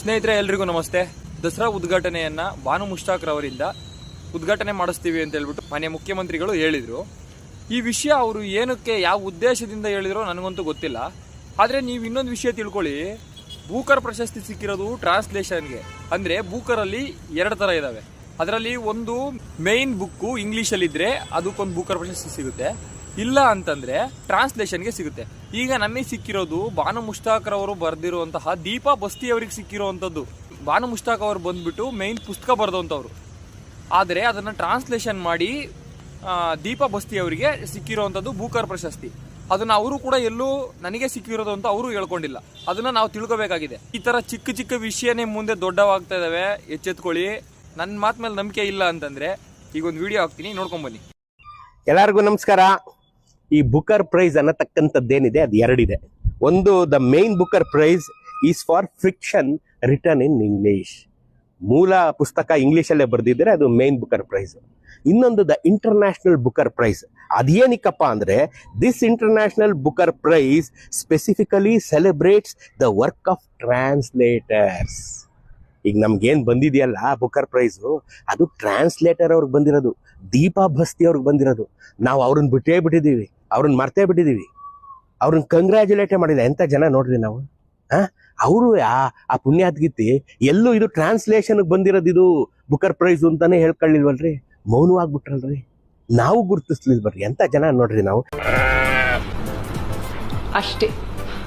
ಸ್ನೇಹಿತರೆ, ಎಲ್ರಿಗೂ ನಮಸ್ತೆ. ದಸರಾ ಉದ್ಘಾಟನೆಯನ್ನ ಭಾನು ಮುಷ್ಟಾಕ್ ರವರಿಂದ ಉದ್ಘಾಟನೆ ಮಾಡಿಸ್ತೀವಿ ಅಂತ ಹೇಳ್ಬಿಟ್ಟು ಮಾನ್ಯ ಮುಖ್ಯಮಂತ್ರಿಗಳು ಹೇಳಿದ್ರು. ಈ ವಿಷಯ ಅವರು ಏನಕ್ಕೆ, ಯಾವ ಉದ್ದೇಶದಿಂದ ಹೇಳಿದ್ರು ನನಗಂತೂ ಗೊತ್ತಿಲ್ಲ. ಆದರೆ ನೀವು ಇನ್ನೊಂದು ವಿಷಯ ತಿಳ್ಕೊಳ್ಳಿ. ಬೂಕರ್ ಪ್ರಶಸ್ತಿ ಸಿಕ್ಕಿರೋದು ಟ್ರಾನ್ಸ್ಲೇಷನ್ಗೆ ಅಂದರೆ ಬೂಕರಲ್ಲಿ ಎರಡು ಥರ ಇದ್ದಾವೆ ಅದರಲ್ಲಿ ಒಂದು ಮೇನ್ ಬುಕ್ಕು ಇಂಗ್ಲೀಷಲ್ಲಿದ್ದರೆ ಅದಕ್ಕೊಂದು ಭೂಕರ್ ಪ್ರಶಸ್ತಿ ಸಿಗುತ್ತೆ. ಇಲ್ಲ ಅಂತಂದ್ರೆ ಟ್ರಾನ್ಸ್ಲೇಷನ್ಗೆ ಸಿಗುತ್ತೆ. ಈಗ ನಮಗೆ ಸಿಕ್ಕಿರೋದು ಬಾನು ಮುಷ್ತಾಕರ್ ಅವರು ಬರೆದಿರುವಂತಹ ದೀಪಾ ಬಸ್ತಿ ಅವರಿಗೆ ಸಿಕ್ಕಿರುವಂಥದ್ದು. ಬಾನು ಮುಷ್ತಾಕ್ ಅವರು ಬಂದ್ಬಿಟ್ಟು ಮೇನ್ ಪುಸ್ತಕ ಬರೆದಂಥವ್ರು ಆದರೆ ಅದನ್ನು ಟ್ರಾನ್ಸ್ಲೇಷನ್ ಮಾಡಿ ದೀಪ ಬಸ್ತಿ ಅವರಿಗೆ ಸಿಕ್ಕಿರುವಂಥದ್ದು ಬೂಕರ್ ಪ್ರಶಸ್ತಿ. ಅದನ್ನ ಅವರು ಕೂಡ ಎಲ್ಲೂ ನನಗೆ ಸಿಕ್ಕಿರೋದು ಅಂತ ಅವರು ಹೇಳ್ಕೊಂಡಿಲ್ಲ. ಅದನ್ನ ನಾವು ತಿಳ್ಕೋಬೇಕಾಗಿದೆ. ಈ ತರ ಚಿಕ್ಕ ಚಿಕ್ಕ ವಿಷಯನೇ ಮುಂದೆ ದೊಡ್ಡವಾಗ್ತಾ ಇದಾವೆ. ಎಚ್ಚೆತ್ಕೊಳ್ಳಿ. ನನ್ನ ಮಾತು ಮೇಲೆ ನಂಬಿಕೆ ಇಲ್ಲ ಅಂತಂದ್ರೆ ಈಗ ಒಂದು ವಿಡಿಯೋ ಹಾಕ್ತೀನಿ ನೋಡ್ಕೊಂಬನ್ನಿ ಎಲ್ಲರಿಗೂ ನಮಸ್ಕಾರ. ಈ ಬುಕರ್ ಪ್ರೈಸ್ ಅನ್ನತಕ್ಕಂಥದ್ದೇನಿದೆ, ಅದು ಎರಡಿದೆ. ಒಂದು, the Man Booker prize is for fiction written in English ಮೂಲ ಪುಸ್ತಕ ಇಂಗ್ಲೀಷಲ್ಲೇ ಬರೆದಿದ್ದರೆ ಅದು ಮೇನ್ ಬುಕರ್ ಪ್ರೈಸ್ ಇನ್ನೊಂದು, ದ ಇಂಟರ್ನ್ಯಾಷನಲ್ ಬುಕರ್ ಪ್ರೈಸ್ ಅದೇನಿಕ್ಕಪ್ಪ ಅಂದ್ರೆ this International Booker prize specifically celebrates the work of translators ಈಗ ನಮ್ಗೇನ್ ಬಂದಿದೆಯಲ್ಲ ಬುಕರ್ ಪ್ರೈಸು ಅದು ಟ್ರಾನ್ಸ್ಲೇಟರ್ ಅವ್ರಿಗೆ ಬಂದಿರೋದು, ದೀಪಾ ಬಸ್ತಿ ಅವ್ರಿಗೆ ಬಂದಿರೋದು. ನಾವು ಅವ್ರನ್ನ ಬಿಟ್ಟೇ ಬಿಟ್ಟಿದ್ದೀವಿ ಅವ್ರನ್ನ ಮರ್ತೇ ಬಿಟ್ಟಿದ್ದೀವಿ ಅವ್ರನ್ನ ಕಂಗ್ರ್ಯಾಚುಲೇಟೇ ಮಾಡಿಲ್ಲ, ಎಂತ ಜನ ನೋಡ್ರಿ ನಾವು? ಆ ಅವರು ಆ ಪುಣ್ಯಾತ್ಗಿತ್ತಿ ಎಲ್ಲೂ ಇದು ಟ್ರಾನ್ಸ್ಲೇಷನ್ ಬಂದಿರೋದು ಇದು ಬುಕರ್ ಪ್ರೈಸ್ ಅಂತಾನೆ ಹೇಳ್ಕೊಳ್ಳಿಲ್ವಲ್ರಿ? ಮೌನವಾಗ್ಬಿಟ್ರಲ್ರಿ. ನಾವು ಗುರುತಿಸ್ಲಿಲ್ವಲ್ರಿ, ಎಂತ ಜನ ನೋಡ್ರಿ ನಾವು? ಅಷ್ಟೇ.